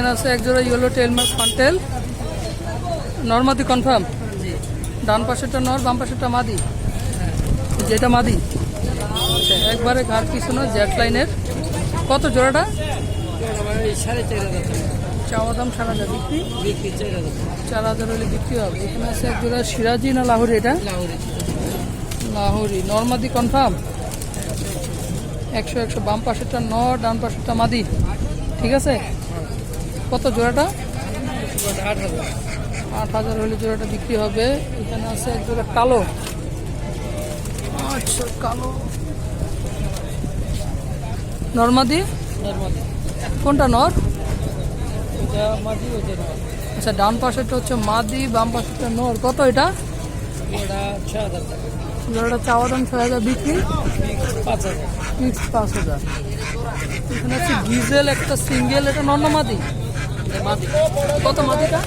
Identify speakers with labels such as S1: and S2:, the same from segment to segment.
S1: এখানে আছে এক জোড়া ইয়েলো টেলমার্ক ফান্টেল নর্মাদি কনফার্ম ডান পাশেরটা নর বাম পাশেরটা মাদি। যেটা মাদি। আচ্ছা একবারে ঘাট পিছনে জেট লাইনের কত জোড়াটা? চাওয়া দাম সারা হাজার। বিক্রি?
S2: চার হাজার
S1: হলে বিক্রি হবে। এখানে আছে এক জোড়া সিরাজি না লাহোরি এটা?
S2: লাহোরি।
S1: লাহোরি নর্মাদি কনফার্ম একশো একশো। বাম পাশেরটা নর ডান পাশেরটা মাদি। ঠিক আছে? কত জোড়াটা?
S2: আট হাজার
S1: আট হাজার হলে জোড়াটা বিক্রি হবে। এখানে আছে এক জোড়া কালো। আচ্ছা কালো। নর্মাদি? কোনটা নর? আচ্ছা ডান পাশেরটা হচ্ছে মাদি বাম পাশেরটা নর। কত এটা? জোড়াটা চাওয়া দাম ছয় হাজার বিক্রি?
S2: পাঁচ হাজার।
S1: পাঁচ হাজার। এখানে আছে ডিজেল একটা সিঙ্গেল এটা নর না মাদি?
S2: এটা মাঝি
S1: কত মাদিটা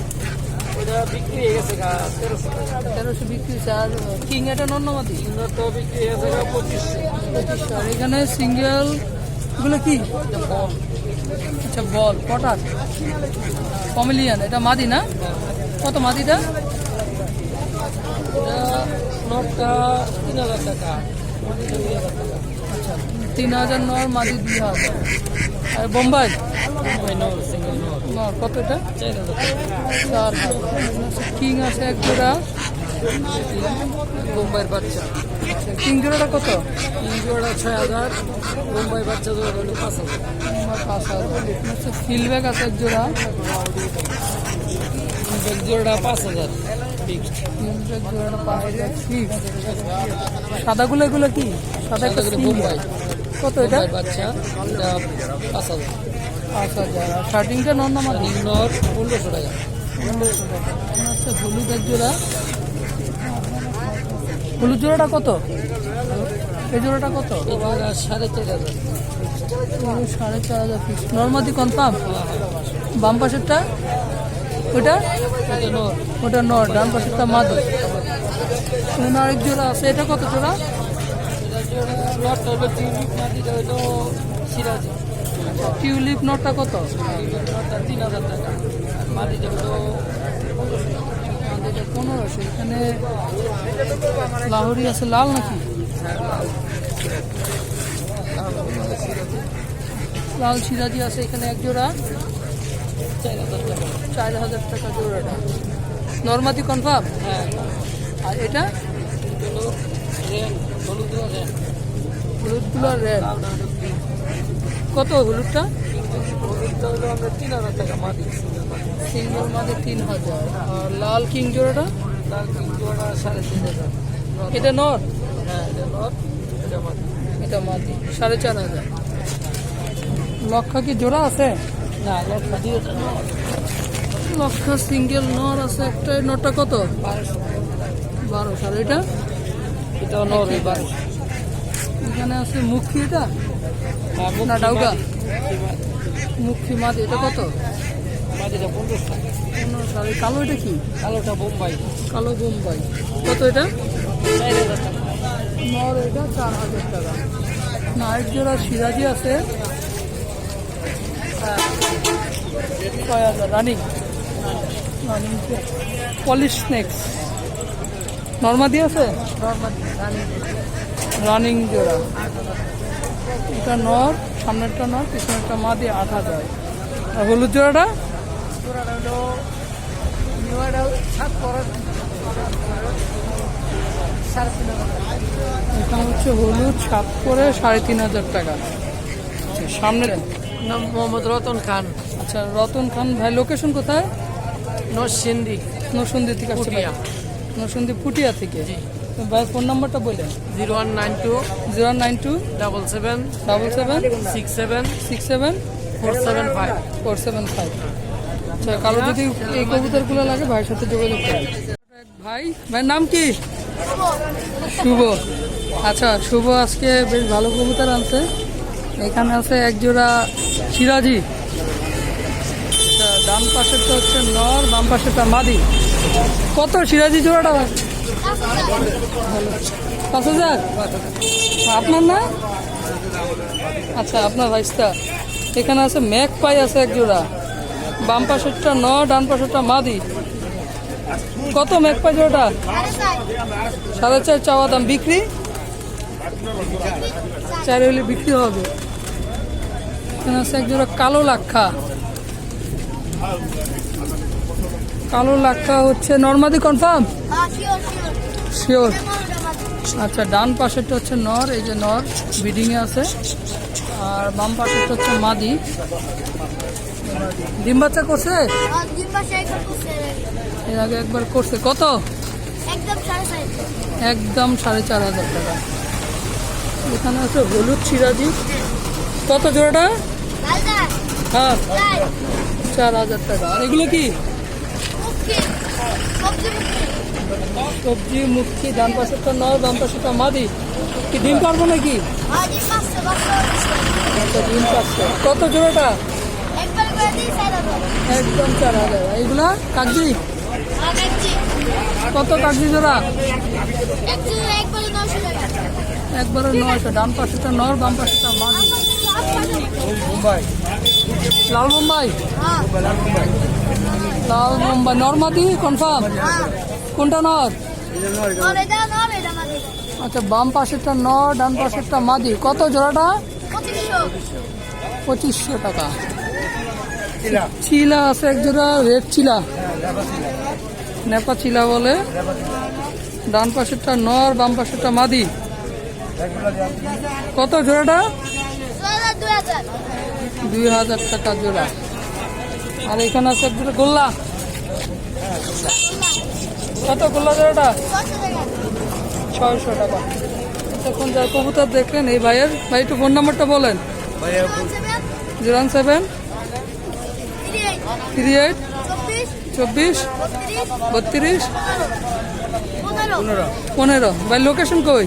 S2: ওটা বিক্রি হয়ে গেছে তেরোশো
S1: বিক্রি আর কিং এটা নর না মাদি
S2: ইন্দ্র তো বিক্রি হয়ে গেছে পঁচিশশো।
S1: পঁচিশশো। আর এখানে সিঙ্গেল এগুলো কি? আচ্ছা বল পটার কমেলিয়ান এটা মাদি না? কত মাদিটা
S2: এটা তিন হাজার টাকা।
S1: তিন হাজার নর মাদি দুই হাজার আর বোম্বাই? কত এটা?
S2: চার হাজার।
S1: কিং আছে এক জোড়া।
S2: মুম্বাইয়ের বাচ্চা।
S1: কিং জোড়াটা কত?
S2: তিন জোড়া ছয় হাজার মুম্বাই বাচ্চা জোড়া হলো পাঁচ হাজার।
S1: পাঁচ হাজার। ফিলব্যাগ আছে এক জোড়া।
S2: জোড়া পাঁচ হাজার।
S1: সাদাগুলো এগুলো কি? সাদা
S2: বোম্বাই।
S1: কত এটা?
S2: বাচ্চা এটা পাঁচ হাজার।
S1: পাঁচ হাজার। শার্টিংটা নর না মাদি
S2: তিন নর পনেরোশো টাকা।
S1: এখানে আছে হলুদ এক জোড়া। হলুদ জোড়াটা কত? এই জোড়াটা কত?
S2: সাড়ে চার হাজার।
S1: সাড়ে চার হাজার পিস নর্মাদি কনফার্ম বাম পাশেরটা? ওটা ওটা নর। ডান পাশেরটা মাদি এখানে আরেক জোড়া আছে। এটা কত জোড়া?
S2: টিউলিপ
S1: টিউলিপ নটটা কত?
S2: নটটা তিন হাজার টাকা
S1: এখানে লাহোরি আছে, লাল নাকি? লাল সিরাজি আছে এখানে এক জোড়া।
S2: চার হাজার টাকা
S1: জোড়াটা। নর্মাদি কনফার্ম?
S2: হ্যাঁ
S1: আর এটা? হলুদগুলো। কত হলুদটা?
S2: হলুদটা হলো আমরা তিন হাজার। টাকা সিঙ্গেল
S1: তিন হাজার আর লাল কিং জোড়াটা?
S2: সাড়ে তিন হাজার
S1: এটা নর?
S2: হ্যাঁ এটা
S1: মাদি, সাড়ে চার হাজার। লক্ষা কি জোড়া আছে?
S2: না লটটা দিয়ে
S1: লক্ষা সিঙ্গেল, নর আছে একটা এই নরটা কত?
S2: বারোশো।
S1: আর এটা?
S2: এটাও নর এই
S1: এখানে আছে মুখী এটা? না, ডাউকা। মুখী মাদি এটা কত?
S2: মাটিটা পনেরোশো
S1: পনেরোশো আর কালো এটা কি?
S2: কালোটা বোম্বাই।
S1: কালো বোম্বাই। কত এটা?
S2: চার হাজার টাকা।
S1: নর এটা চার হাজার টাকা। না এক জোড়া সিরাজি আছে। ছয় হাজার রানিং। Running polish snakes. নর্মাদি আছে? রানিং জোড়া। এটা নর সামনেরটা নর পিছনেরটা মা দিয়ে আট হাজার আর হলুদ জোড়াটা? এটা হচ্ছে হলুদ সাত করে সাড়ে তিন হাজার টাকা। আচ্ছা, সামনে
S2: নাম মোহাম্মদ রতন খান।
S1: আচ্ছা রতন খান ভাই লোকেশন কোথায়?
S2: নরসিন্দি
S1: নরসন্দী থেকে আসছে
S2: পুটিয়া।
S1: নরসন্দী পুটিয়া থেকে। তো ভাই ফোন নাম্বারটা বললেন
S2: zero one nine two
S1: zero one nine two
S2: double seven
S1: double seven
S2: six seven
S1: six seven
S2: four seven five.
S1: Four seven five. আচ্ছা কারও যদি এই কবুতরগুলো লাগে ভাইয়ের সাথে যোগাযোগ করুন ভাই ভাইয়ের নাম কি? শুভ। আচ্ছা শুভ আজকে বেশ ভালো কবুতর আনছে। এখানে আছে একজোড়া সিরাজি। আচ্ছা ডান পাশেরটা হচ্ছে নর বাম পাশেরটা মাদি। কত? সিরাজি জোড়াটা? পাঁচ হাজার? আপনার না? আচ্ছা আপনার ভাইসটা এখানে আছে ম্যাক পাই আছে এক জোড়া। বাম পাশেরটা ন ডান পাশেরটা মাদি। কত মেঘ পাই জোড়াটা? সাড়ে চার চাওয়া দাম। বিক্রি? চার হলে বিক্রি হবে। এখানে আছে এক জোড়া কালো লাক্ষা। কালো লাক্ষা হচ্ছে। নর্মাদি কনফার্ম শিওর আচ্ছা ডান পাশেরটা হচ্ছে নর এই যে নর বিডিংয়ে আছে। আর বাম পাশেরটা হচ্ছে মাদি। ডিম বাচ্চা করছে? এর আগে একবার করছে। কত?
S3: একদম সাড়ে চার
S1: হাজার। টাকা। এখানে আছে হলুদ সিরাজি কত জোড়াটা? হ্যাঁ। চার হাজার টাকা। আর এগুলো কি?
S3: সবজি মুখি
S1: ডান পাশেরটা নয় বাম পাশেরটা মাদি। কি ডিম পারব নাকি?
S3: পাঁচশো পাঁচশো
S1: আচ্ছা ডিম পাচ্ছে কত জোড়াটা একদম চার হাজার। এইগুলা? কাগজি? কত কাগজি জোড়া?
S3: একবারে
S1: নয়শো ডান পাশেরটা নর বাম পাশেরটা মাদি। লাল বোম্বাই
S3: হ্যাঁ
S1: লাল বোম্বাই নর মাদি কনফার্ম কোনটা নর? আচ্ছা বাম পাশেরটা নর, ডান পাশেরটা মাদি। কত জোড়াটা?
S3: পঁচিশশো
S1: টাকা। চিলা আছে এক জোড়া, রেড চিলা। নেপা চিলা বলে। ডান পাশেরটা নর, বাম পাশেরটা মাদি। কত জোড়াটা?
S3: দুই হাজার
S1: দুই টাকা জোড়া। আর এখানে আছে গোল্লা। কত গোল্লা জোড়াটা? ছয়শো টাকা। তখন যা কবুতর দেখলেন এই ভাইয়ের ভাই একটু ফোন নাম্বারটা বলেন। Zero one seven
S3: three eight চব্বিশ বত্রিশ পনেরো।
S1: ভাই লোকেশন কই?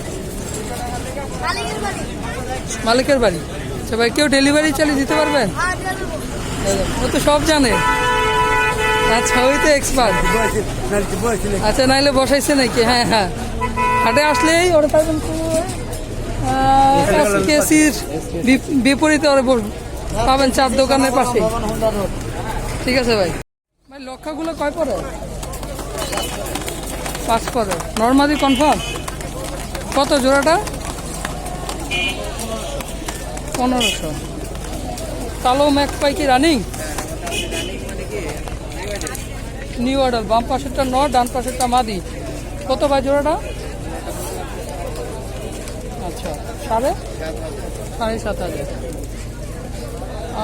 S3: মালিকের বাড়ি।
S1: আচ্ছা ভাই কেউ ডেলিভারি চালিয়ে দিতে পারবেন ও তো সব জানে। আচ্ছা ওই তো এক্সপার্ট আচ্ছা নাইলে বসাইছে নাকি? হ্যাঁ হ্যাঁ। হাটে আসলেই ওরা পাবেন কেসির বিপরীতে ওরা পাবেন চার দোকানের পাশে। ঠিক আছে ভাই। ভাই লক্ষাগুলো কয় পরে? পাঁচ পরে। নর্মালি কনফার্ম কত জোড়াটা? পনেরোশো। কালো ম্যাক পাই কি রানিং? নিউ অর্ডার বাম পাশেরটা ন ডান পাশেরটা মাদি। কত ভাই জোড়াটা? আচ্ছা সাড়ে? সাড়ে সাত হাজার।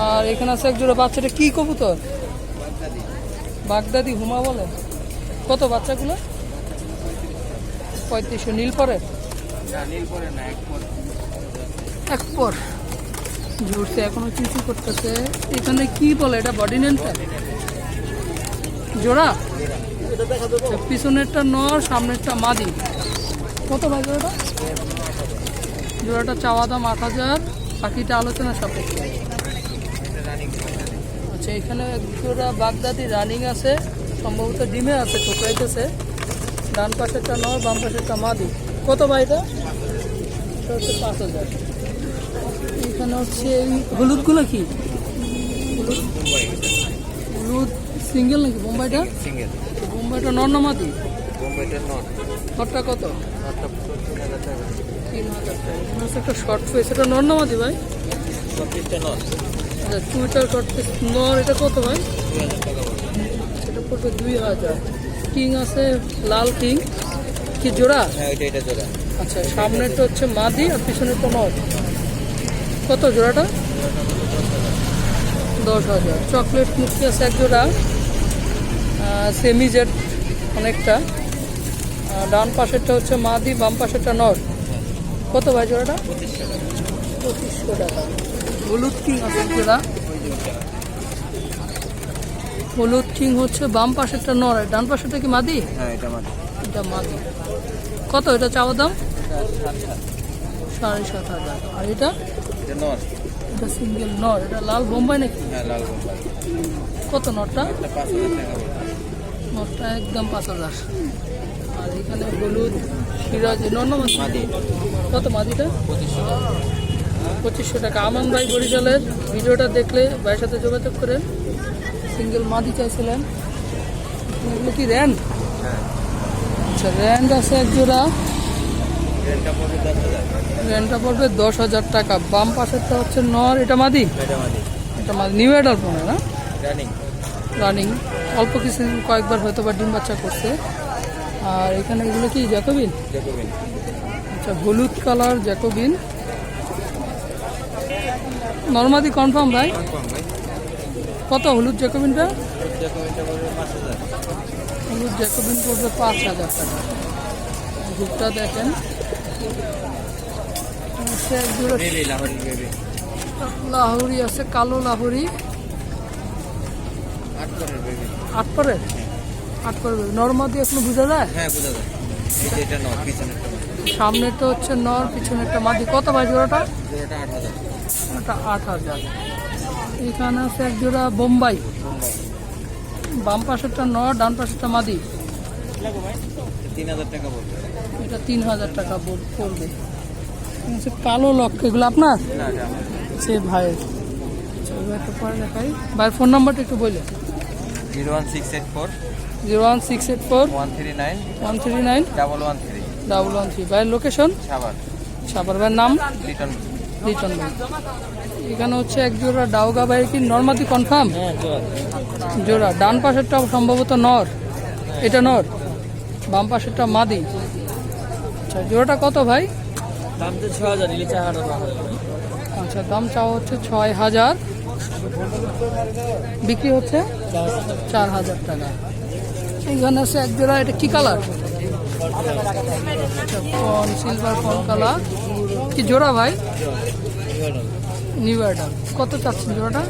S1: আর এখানে আছে এক জোড়া বাচ্চাটা কি কবুতর? বাগদাদি হুমা বলে। কত বাচ্চাগুলো? পঁয়ত্রিশশো নীল পরে। এক পর। জুড়ছে এখনও চিচি করতেছে। এখানে কি বলে এটা? বডি নেনটা জোড়া? আচ্ছা, পিছনেরটা নর সামনেরটা মাদি। কত ভাই জোড়াটা? জোড়াটা চাওয়া দাম আট হাজার। বাকিটা আলোচনা সাপেক্ষে। আচ্ছা এখানে এক জোড়া বাগদাদি রানিং আছে। সম্ভবত ডিমে আছে ঠোকরাইতেছে ডান পাশেরটা নর বাম পাশেরটা মাদি। কত ভাই এটা হচ্ছে পাঁচ হাজার। এখানে হচ্ছে এই হলুদগুলো কি? হলুদ হলুদ সিঙ্গেল নাকি বোম্বাইটা?
S2: সিঙ্গেল।
S1: বোম্বাইটা নর্নামাদি
S2: বোম্বেটা নট
S1: ঘরটা কত?
S2: নটটা হাজার
S1: তিন হাজার টাকা। একটা শর্ট ফেস এটা নর্নামাদি ভাই?
S2: চব্বিশটা নট
S1: আচ্ছা টুইটার শর্ট ফেস নর এটা কত ভাই? এটা পড়বে দুই হাজার। কিং আছে লাল কিং কি জোড়া?
S2: হ্যাঁ ওইটা এটা জোড়া।
S1: আচ্ছা সামনেরটা হচ্ছে মাদি আর পিছনেরটা নর। কত জোড়াটা? দশ হাজার। চকলেট মুক্তি আছে এক জোড়া সেমি জেড অনেকটা। ডান পাশেরটা হচ্ছে মাদি বাম পাশেরটা নর। কত ভাই জোড়াটা?
S2: পঁচিশশো টাকা।
S1: হলুদ কিং আছে এক জোড়া। হলুদ কিং হচ্ছে বাম পাশেরটা নর। ডান পাশেরটা কি মাদি?
S2: হ্যাঁ এটা আমার
S1: এটা মাদি। কত? এটা চাওয়া দাম? সাড়ে সাত হাজার। আর এটা?
S2: এটা
S1: সিঙ্গেল নর এটা লাল বোম্বাই নাকি?
S2: হ্যাঁ লাল বোম্বাই।
S1: কত
S2: পাঁচ হাজার টাকা
S1: একদম পাঁচ হাজার। আর এখানে হলুদ সিরাজ নর্ন
S2: মাদি?
S1: কত মাদিটা?
S2: পঁচিশশো টাকা।
S1: পঁচিশশো টাকা আমান ভাই বরিশালের। ভিডিওটা দেখলে ভাইয়ের সাথে যোগাযোগ করেন। সিঙ্গেল মাদি চাইছিলেন। এগুলো কি র্যান্ড? আচ্ছা র্যান্ড আছে এক জোড়া। র্যান্ডটা পড়বে দশ হাজার টাকা। বাম পাশেরটা হচ্ছে নর এটা মাদি? এটা মাদি। নিউ অ্যাডাল পড়ে না? রানিং অল্প কিছু কয়েকবার হয়তো বা ডিম বাচ্চা করছে। আর এখানে এগুলো কি জ্যাকোবিন? আচ্ছা হলুদ কালার জ্যাকোবিন। নর্মাদি কনফার্ম ভাই? কত? হলুদ জ্যাকোবিনটা? হলুদ জ্যাকোবিন পড়বে পাঁচ হাজার টাকা। গ্রুপটা দেখেন। আছে এক জোড়া লাহোরি আছে কালো লাহোরি। আট পরে আট পরে নর্মাদি এখনও বোঝা যায়?
S2: হ্যাঁ বোঝা যায়। নয়
S1: সামনেটা হচ্ছে নর পিছনে একটা মাদি। কত ভাই জোড়াটা? ওটা আট হাজার। এখানে আছে এক জোড়া বোম্বাই। বাম পাশেরটা নর ডান পাশেরটা মাদি।
S2: হাজার টাকা বলবে।
S1: এটা তিন হাজার টাকা পড়বে। কালো লক এগুলো আপনার? সে ভাই। আচ্ছা, এবার একটু পরে দেখাই। ভাইয়ের ফোন নাম্বারটা একটু বললে
S2: zero one six eight four
S1: zero one six eight four
S2: one three nine
S1: one three nine
S2: double one three.
S1: Double one three. ভাইয়ের লোকেশন
S2: সাবার
S1: সাপার ভাইয়ের নাম?
S2: রিটার্ন
S1: রিটন ভাই। এখানে হচ্ছে এক জোড়া ডাউগা ভাই কি নর্মাদি কনফার্ম
S2: হ্যাঁ
S1: জোড়া। ডান পাশেরটা সম্ভবত নর। এটা নর। বাম পাশেরটা মাদি। আচ্ছা জোড়াটা কত ভাই?
S2: দাম তো ছ হাজার নিলে চার হাজার
S1: আচ্ছা দাম চাওয়া হচ্ছে ছয় হাজার। বিক্রি হচ্ছে চার হাজার টাকা। এইখানে আছে এক জোড়া এটা কি colour? Fawn silver fawn colour. কি জোড়া ভাই? নিউ কত চাচ্ছেন জোড়াটা?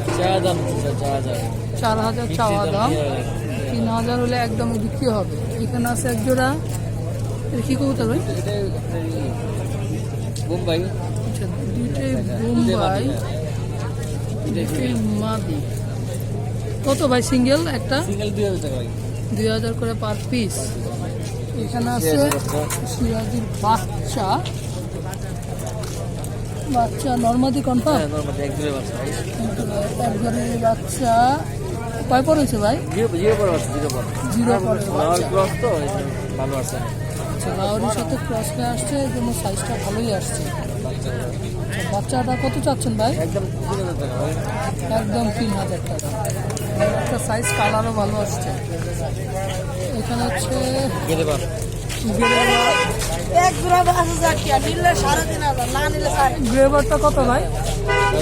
S2: চার হাজার
S1: চাওয়া দাম তিন হাজার হলে একদম বিক্রি হবে। এখানে আছে এক জোড়া। এটা কি কবুতর ভাই? আচ্ছা দুইটাই বোম্বাই দুইটাই মাদি। কত ভাই সিঙ্গেল একটা?
S2: সিঙ্গেল দুই হাজার টাকা ভাই।
S1: দুই হাজার করে পার পিস। এখানে আছে সিরাজির বাচ্চা। বাচ্চা নর্মাদি কনফার্ম
S2: হ্যাঁ নর্মাল এক দুই বাচ্চা
S1: কয় পর হয়েছে ভাই?
S2: জিরো জিরো পর জিরো পর।
S1: জিরো পরে।
S2: ভালো আছে।
S1: আচ্ছা লাউরির সাথে ক্রস হয়ে আসছে এই জন্য সাইজটা ভালোই আসছে। বাচ্চাটা কত চাচ্ছেন ভাই?
S2: একদম তিন হাজার টাকা
S1: একদম তিন হাজার টাকা। একটা সাইজ কালারও ভালো আসছে। এখানে হচ্ছে গ্রেভারটা কত ভাই?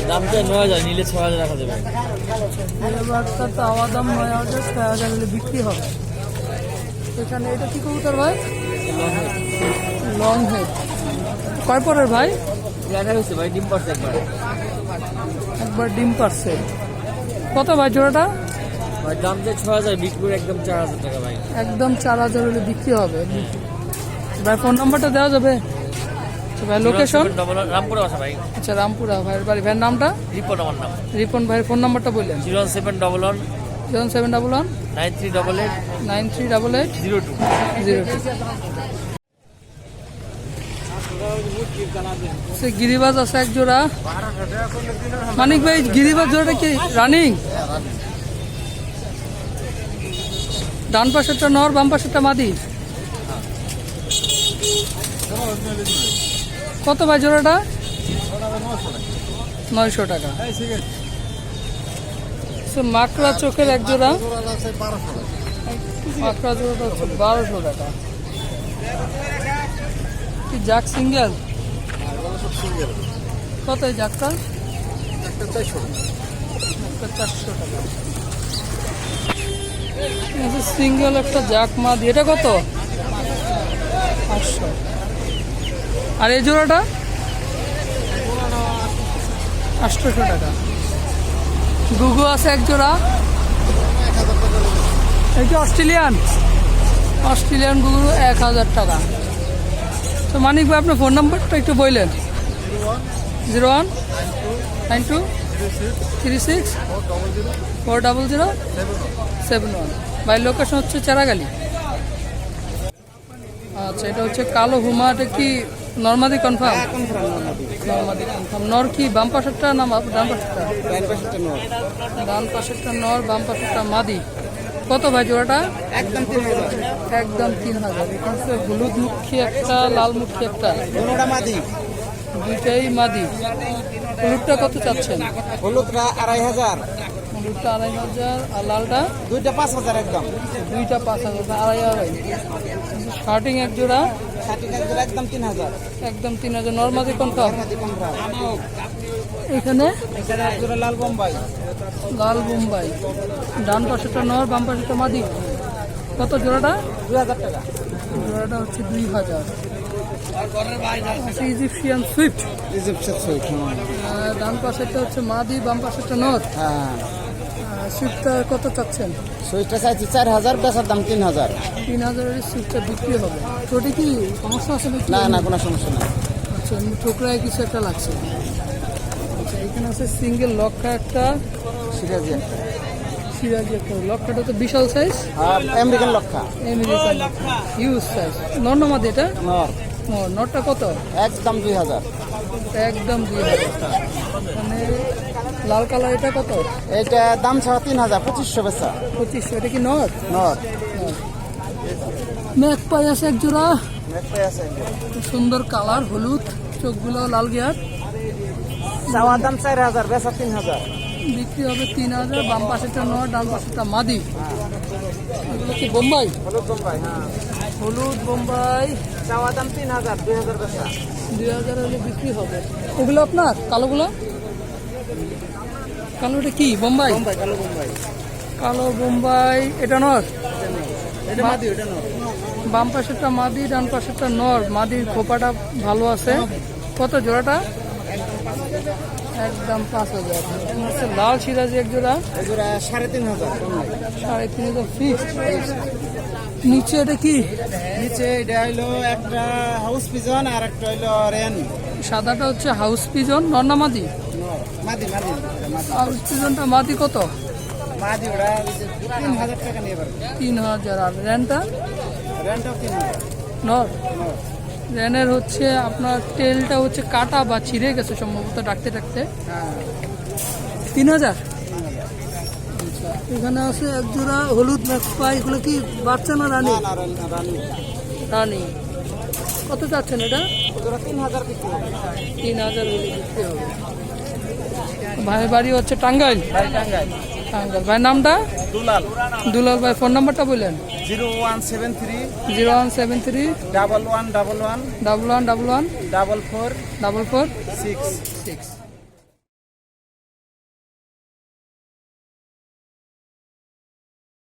S2: দামটা নয় হাজার নিলে ছ হাজার রাখা যাবে
S1: গ্রেভারটা তো আওয়া দাম নয় হাজার ছয় হাজার হলে বিক্রি হবে। এখানে এটা কি কবুতর ভাই? লং হেড কয় পরের ভাই?
S2: হয়েছে ভাই ডিম পারছে একবার।
S1: একবার ডিম পারছে। কত ভাই জোড়াটা?
S2: ভাই দাম যে ছ হাজার বিক্রি একদম চার হাজার টাকা ভাই।
S1: একদম চার হাজার হলে বিক্রি হবে। ভাই ফোন নাম্বারটা দেওয়া যাবে? আচ্ছা ভাই লোকেশন
S2: ডবল রামপুরে আসা ভাই।
S1: আচ্ছা রামপুরা ভাইয়ের বাড়ি। ভাইয়ের নামটা?
S2: রিপোর্ট আমার নাম।
S1: রিপন ভাইয়ের ফোন নাম্বারটা বললেন।
S2: Zero seven double one
S1: seven seven double one
S2: nine three double eight.
S1: Nine three double eight.
S2: Zero two.
S1: Zero two. সে গিরিবাজ আছে এক জোড়া। মানিক ভাই গিরিবাজ জোড়াটা কি রানিং? ডান পাশেরটা নর বাম পাশেরটা মাদি। কত ভাই জোড়াটা? নয়শো টাকা। মাকড়া চোখের এক জোড়া। মাকড়া জোড়াটা হচ্ছে বারোশো টাকা। কি জাক সিঙ্গেল? কত জাকটা চারশো টাকা। সিঙ্গেল একটা জাক মা দিয়ে, এটা কত? পাঁচশো। আর এই জোড়াটা? আটশোশো টাকা। গুগু আছে এক জোড়া এই যে অস্ট্রেলিয়ান। অস্ট্রেলিয়ান গুগু এক হাজার টাকা। তো মানিক ভাই, আপনার ফোন নাম্বারটা একটু বললেন। Zero one. Nine two. Three six. Four double zero. Seven one. ভাই লোকেশন হচ্ছে চেরাগালি। আচ্ছা এটা হচ্ছে কালো হুমা এটা কি নর্মাদি কনফার্ম
S4: নর্মাদি
S1: কনফার্ম নর কি বাম পাশেরটা না ডান পাশেরটা
S4: ডাইন পাশেরটা নর
S1: ডান পাশেরটা নর বাম পাশেরটা মাদি কত ভাই জোড়াটা?
S4: একদম তিন হাজার।
S1: একদম তিন হাজার। এখানে হলুদ মুখী একটা লাল মুখী একটা।
S4: মাদি।
S1: দুইটাই মাদি। হলুদটা কত চাচ্ছেন?
S4: হলুদটা আড়াই হাজার।
S1: হলুদটা আড়াই হাজার আর লালটা?
S4: দুইটা পাঁচ হাজার একদম।
S1: দুইটা পাঁচ হাজার আড়াই আড়াই। শার্টিং এক জোড়া।
S4: একদম তিন হাজার।
S1: একদম তিন হাজার নর্মাদি এখানে?
S4: লাল বোম্বাই।
S1: লাল বোম্বাই। ডান পাশেটা নর বাম পাশেটা মাদি। কত জোড়াটা?
S4: দুই হাজার টাকা।
S1: জোড়াটা হচ্ছে দুই হাজার। ইজিপশিয়ান সুইফট
S4: ইজিপসের সুইট
S1: ডান পাশেরটা হচ্ছে মাদি বাম পাশেরটা নর।
S4: হ্যাঁ।
S1: সুইফটটা কত চাচ্ছেন?
S4: সুইটটা চাইছি চার হাজার বেচার দাম তিন হাজার।
S1: তিন হাজারের সুইফটটা বিক্রি হবে। ওটা কি সমস্যা আছে নাকি?
S4: না না কোনো সমস্যা না
S1: আচ্ছা ঠোকরায় কিছু একটা লাগছে। আচ্ছা এখানে আছে সিঙ্গেল লক্ষা একটা।
S4: সিরাজি।
S1: সিরাজি একটা। লক্ষাটা তো বিশাল সাইজ
S4: আর আমেরিকান লক্ষা
S1: আমেরিকান হিউজ সাইজ নর্নমাদি এটা?
S4: নর।
S1: নটটা কত?
S4: একদম দুই হাজার।
S1: একদম দুই হাজার। মানে লাল কালার এটা কত?
S4: এইটা দাম ছাড়া তিন হাজার পঁচিশশো বেচা।
S1: পঁচিশশো এটা কি নট
S4: নর।
S1: ম্যাক পাই আছে এক জোড়া।
S4: আছে
S1: সুন্দর কালার হলুদ চোখগুলো লাল গিয়ার।
S4: চাওয়ার দাম চার হাজার বেচা তিন হাজার।
S1: বিক্রি হবে তিন হাজার বাম পাশেটা নয় ডান পাশেটা মাদি। এগুলো কি বোম্বাই?
S4: হলুদ বোম্বাই হ্যাঁ।
S1: হলুদ বোম্বাই।
S4: চাওয়ার দাম তিন হাজার দুই হাজার বেচা।
S1: দুই হাজার হলে বিক্রি হবে। ওগুলো আপনার? কালোগুলো? কালোটা কি? বোম্বাই?
S4: কালো বোম্বাই।
S1: কালো বোম্বাই এটা নর? বাম পাশেরটা মাদি ডান পাশেরটা নর। মাদির খোপাটা ভালো আছে। কত জোড়াটা? একদম পাঁচ হাজার। লাল সিরাজি এক জোড়া?
S4: সাড়ে তিন হাজার।
S1: সাড়ে তিন হাজার ফিক্স নিচে এটা কি?
S4: নিচে এটা হইল একটা হাউস পিজন আর একটা হইল রেন
S1: সাদাটা হচ্ছে হাউস পিজন নর্না মাদি
S4: মাদি মাদি
S1: কত?
S4: তিন হাজার
S1: আর
S4: হাজার।
S1: নর? রেনের হচ্ছে আপনার তেলটা হচ্ছে কাটা বা ছিঁড়ে গেছে সম্ভবত ডাকতে ডাকতে।
S4: হ্যাঁ।
S1: তিন হাজার? এখানে আছে এক জোড়া হলুদ ম্যাক্সপা এগুলো কি বাচ্চা না রানী?
S4: রানি
S1: কত চাচ্ছেন এটা?
S4: তিন হাজার
S1: তিন হাজার বিক্রি হবে। ভাই বাড়ি হচ্ছে টাঙ্গাইল।
S4: টাঙ্গাইল।
S1: টাঙ্গাইল ভাই নামটা?
S4: দুলাল।
S1: দুলাল ভাই ফোন নাম্বারটা বললেন
S4: zero one seven three.
S1: Zero one seven three.
S4: Double one double one.
S1: Double one double one.
S4: Double four.
S1: Double four.
S4: Six.
S1: Six.